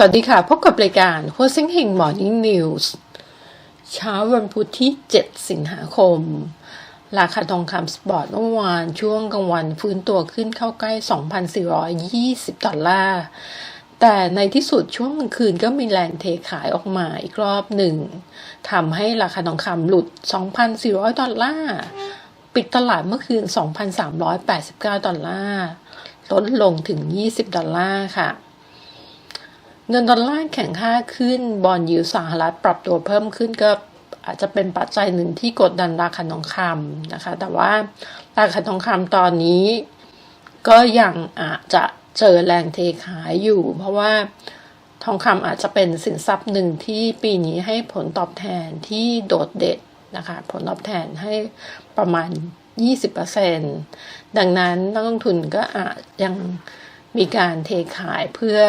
สวัสดีค่ะ พบกับรายการหัวเซ็งเฮงมอร์นิ่งนิวส์เช้าวันพุธที่ 7 สิงหาคม ราคาทองคำสปอร์ตเมื่อวานช่วงกลางวันฟื้นตัวขึ้นเข้าใกล้ 2,420 ดอลลาร์ แต่ในที่สุดช่วงกลางคืนก็มีแรงเทขายออกมาอีกรอบหนึ่งทำให้ราคาทองคำหลุด 2,400 ดอลลาร์ปิดตลาดเมื่อคืน 2,389 ดอลลาร์ลดลงถึง 20 ดอลลาร์ค่ะ เงินดอลลาร์แข็งค่าขึ้น บอลยูสหรัฐปรับตัวเพิ่มขึ้นก็อาจจะเป็นปัจจัยหนึ่งที่กดดันราคาทองคำนะคะ แต่ว่าราคาทองคำตอนนี้ ก็ยังอาจจะเจอแรงเทขายอยู่ เพราะว่าทองคำอาจจะเป็นสินทรัพย์หนึ่งที่ปีนี้ให้ผลตอบแทนที่โดดเด่นนะคะ ผลตอบแทนให้ประมาณ 20%ดังนั้นนักลงทุนก็อาจยังมีการเทขายเพื่อ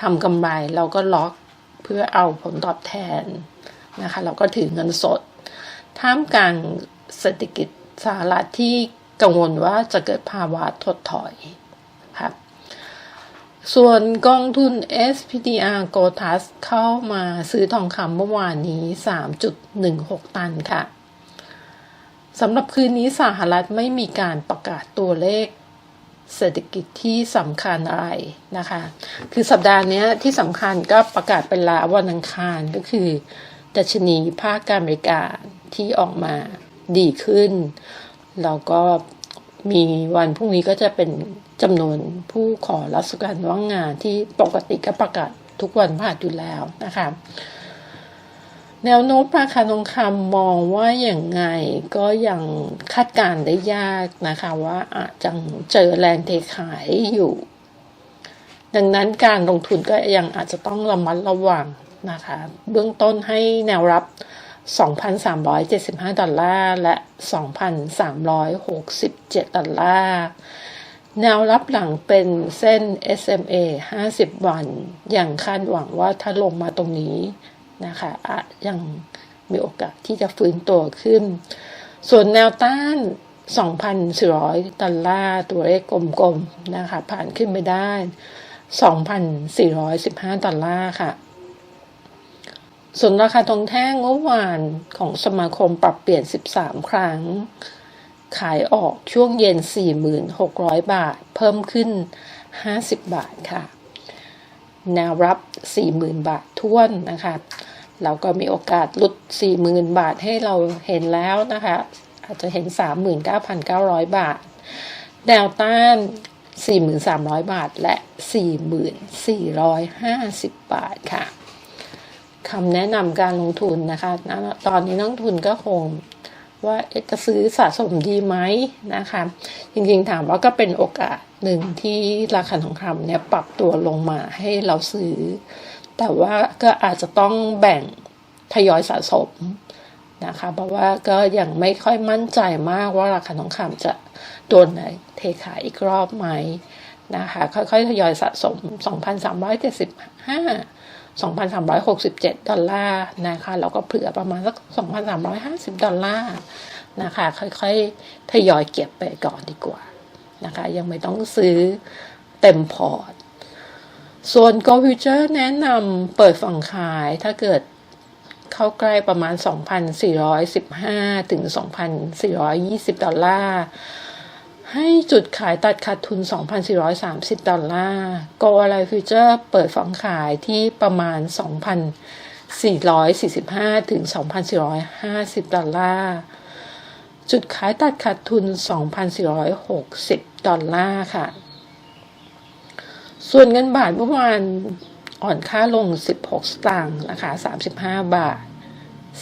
ทำกำไรเราก็ล็อกเพื่อเอาผลตอบแทนนะคะ เราก็ถือเงินสด ท่ามกลางเศรษฐกิจสหรัฐที่กังวลว่าจะเกิดภาวะถดถอยครับส่วนกองทุน SPDR g o t a s เข้ามาซื้อทองคำเมื่อวานนี้ 3.16 ตันค่ะสำหรับคืนนี้สหรัฐไม่มีการประกาศตัวเลข เศรษฐกิจที่สำคัญอะไรนะคะ คือสัปดาห์นี้ที่สำคัญก็ประกาศเป็นลาวันอังคารก็คือดัชนีภาคการบริการที่ออกมาดีขึ้น แล้วก็มีวันพรุ่งนี้ก็จะเป็นจำนวนผู้ขอรับสการว่างงานที่ปกติก็ประกาศทุกวันผ่านอยู่แล้วนะคะ แนวโน้มราคาทองคำมองว่าอย่างไงก็ยังคาดการได้ยากนะคะว่าอาจจะเจอแรงเทขายอยู่ ดังนั้นการลงทุนก็ยังอาจจะต้องระมัดระวังนะคะ เบื้องต้นให้แนวรับ 2,375 ดอลลาร์และ 2,367 ดอลลาร์ แนวรับหลังเป็นเส้น SMA 50 วัน อย่างคาดหวังว่าถ้าลงมาตรงนี้ นะคะอาจยังมีโอกาสที่จะฟื้นตัวขึ้น ส่วนแนวต้าน 2,400 ดอลลาร์ตัวเลขกลมๆนะคะผ่านขึ้นไปได้ 2,415 ดอลลาร์ค่ะ ส่วนราคาทองแท่งเมื่อวานของสมาคมปรับเปลี่ยน 13 ครั้ง ขายออกช่วงเย็น 4,600บาท เพิ่มขึ้น 50 บาทค่ะ แนวรับ 40,000 บาทท้วนนะคะ เราก็มีโอกาสลุด 40,000 บาทให้เราเห็นแล้วนะคะ อาจจะเห็น 39,900 บาท แนวต้าน 4,300 บาทและ 4,450 บาทค่ะคำแนะนำการลงทุนนะคะ ตอนนี้นักทุนก็คง ว่าจะซื้อสะสมดีไหมนะคะ จริงๆถามว่าก็เป็นโอกาสหนึ่งที่ราคาทองคำเนี่ยปรับตัวลงมาให้เราซื้อ แต่ว่าก็อาจจะต้องแบ่งทยอยสะสมนะคะ เพราะว่าก็ยังไม่ค่อยมั่นใจมากว่าราคาทองคำจะโดนไหนเทขายอีกรอบไหมนะคะ ค่อยๆทยอยสะสม 2,375 2,367 ดอลลาร์นะคะแล้วก็เผื่อประมาณสัก 2,350 ดอลลาร์นะคะ ค่อยๆ ทยอยเก็บไปก่อนดีกว่านะคะ ยังไม่ต้องซื้อเต็มพอร์ต ส่วน Go Future แนะนำเปิดฝั่งขายถ้าเกิดเข้าใกล้ประมาณ 2,415 ถึง 2,420 ดอลลาร์ ให้จุดขายตัดขาดทุน 2,430 ดอลลาร์ Go Ally Future เปิดฝังขายที่ประมาณ 2,445 ถึง 2,450 ดอลลาร์จุดขายตัดขาดทุน 2,460 ดอลลาร์ค่ะ ส่วนเงินบาทเมื่อวานอ่อนค่าลง 16 สตางค์นะคะ35 บาท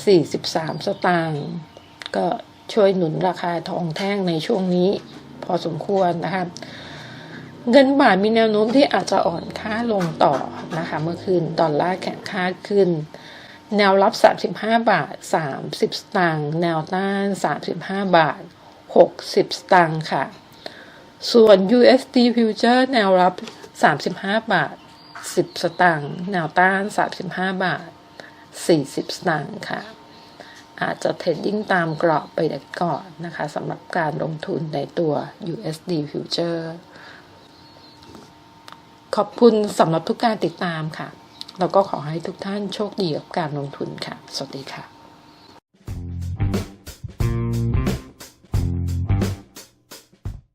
43 สตางค์ก็ช่วยหนุนราคาทองแท่งในช่วงนี้ พอสมควรนะคะเงินบาทมีแนวโน้มที่อาจจะอ่อนค่าลงต่อนะคะเมื่อคืนดอลลาร์แข็งค่าขึ้น แนวรับ 35 บาท 30 สตางค์แนวต้าน 35 บาท 60 สตางค์ค่ะ ส่วน USD Future แนวรับ 35 บาท 10 สตางค์แนวต้าน 35 บาท 40 สตางค์ค่ะ อาจจะเทรดดิ้งตามกรอบไปก่อนนะคะสำหรับการลงทุนในตัว USD Future ขอบคุณสำหรับทุกการติดตามค่ะ แล้วก็ขอให้ทุกท่านโชคดีกับการลงทุนค่ะ สวัสดีค่ะ